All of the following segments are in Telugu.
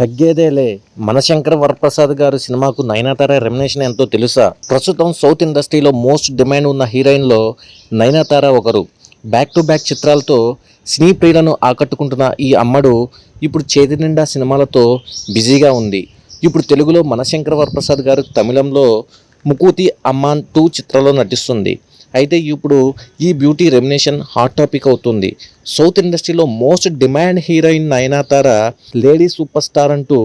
తగ్గేదేలే. మనశంకర్ వరప్రసాద్ గారు సినిమాకు నయనతార రెమినేషన్ ఎంతో తెలుసా? ప్రస్తుతం సౌత్ ఇండస్ట్రీలో మోస్ట్ డిమాండ్ ఉన్న హీరోయిన్లో నయనతార ఒకరు. బ్యాక్ టు బ్యాక్ చిత్రాలతో సినీ ప్రియులను ఆకట్టుకుంటున్న ఈ అమ్మడు ఇప్పుడు చేతి నిండా సినిమాలతో బిజీగా ఉంది. ఇప్పుడు తెలుగులో మనశంకర్ వరప్రసాద్ గారు తమిళంలో ముకూతి అమ్మాన్ టూ చిత్రంలో నటిస్తుంది. అయితే ఇప్పుడు ఈ బ్యూటీ రెమినేషన్ హాట్ టాపిక్ అవుతుంది. సౌత్ ఇండస్ట్రీలో most demand heroine Nayanthara lady super star అంటూ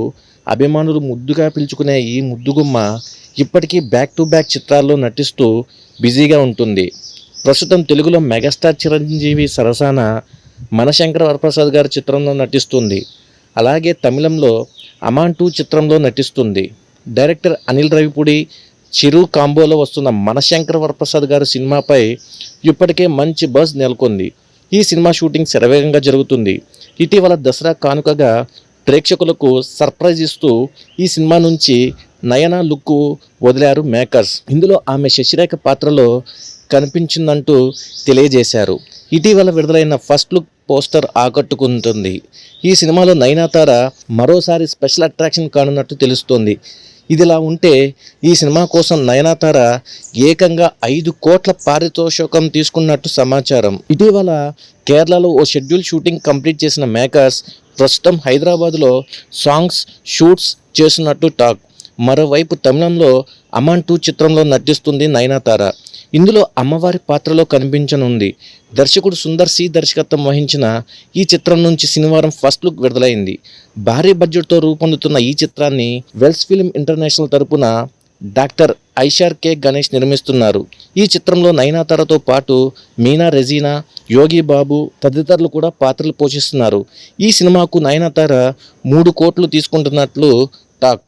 అభిమానులు ముద్దుగా పిలుచుకునే ఈ ముద్దుగుమ్మ ఇప్పటికీ బ్యాక్ టు బ్యాక్ చిత్రాల్లో నటిస్తూ బిజీగా ఉంటుంది. ప్రస్తుతం తెలుగులో మెగాస్టార్ చిరంజీవి సరసాన మనశంకర వరప్రసాద్ గారి చిత్రంలో నటిస్తుంది. అలాగే తమిళంలో అమాన్ టూ చిత్రంలో నటిస్తుంది. డైరెక్టర్ అనిల్ రవిపూడి చిరు కాంబోలో వస్తున్న మనశంకర వరప్రసాద్ గారి సినిమాపై ఇప్పటికే మంచి బజ్ నెలకొంది. ఈ సినిమా షూటింగ్ శరవేగంగా జరుగుతుంది. ఇటీవల దసరా కానుకగా ప్రేక్షకులకు సర్ప్రైజ్ ఇస్తూ ఈ సినిమా నుంచి నయన లుక్ వదిలారు మేకర్స్. ఇందులో ఆమె శశిరేఖ పాత్రలో కనిపించిందంటూ తెలియజేశారు. ఇటీవల విడుదలైన ఫస్ట్ లుక్ పోస్టర్ ఆకట్టుకుంటుంది. ఈ సినిమాలో నయనతార మరోసారి స్పెషల్ అట్రాక్షన్ కానున్నట్టు తెలుస్తోంది. ఇదిలా ఉంటే ఈ సినిమా కోసం నయనతార ఏకంగా ఐదు కోట్ల పారితోషికం తీసుకున్నట్టు సమాచారం. ఇటీవల కేరళలో ఓ షెడ్యూల్ షూటింగ్ కంప్లీట్ చేసిన మేకర్స్ ప్రస్తుతం హైదరాబాద్లో సాంగ్స్ షూట్స్ చేస్తున్నట్టు టాక్. మరోవైపు తమిళంలో అమాన్ టూ చిత్రంలో నటిస్తుంది నయనతార. ఇందులో అమ్మవారి పాత్రలో కనిపించనుంది. దర్శకుడు సుందర్ సి. దర్శకత్వం వహించిన ఈ చిత్రం నుంచి శనివారం ఫస్ట్ లుక్ విడుదలైంది. భారీ బడ్జెట్తో రూపొందుతున్న ఈ చిత్రాన్ని వెల్స్ ఫిల్మ్ ఇంటర్నేషనల్ తరపున డాక్టర్ ఐషార్ కె. గణేష్ నిర్మిస్తున్నారు. ఈ చిత్రంలో నయనాతారతో పాటు మీనా రెజీనా యోగి బాబు తదితరులు కూడా పాత్రలు పోషిస్తున్నారు. ఈ సినిమాకు నయనతార మూడు కోట్లు తీసుకుంటున్నట్లు టాక్.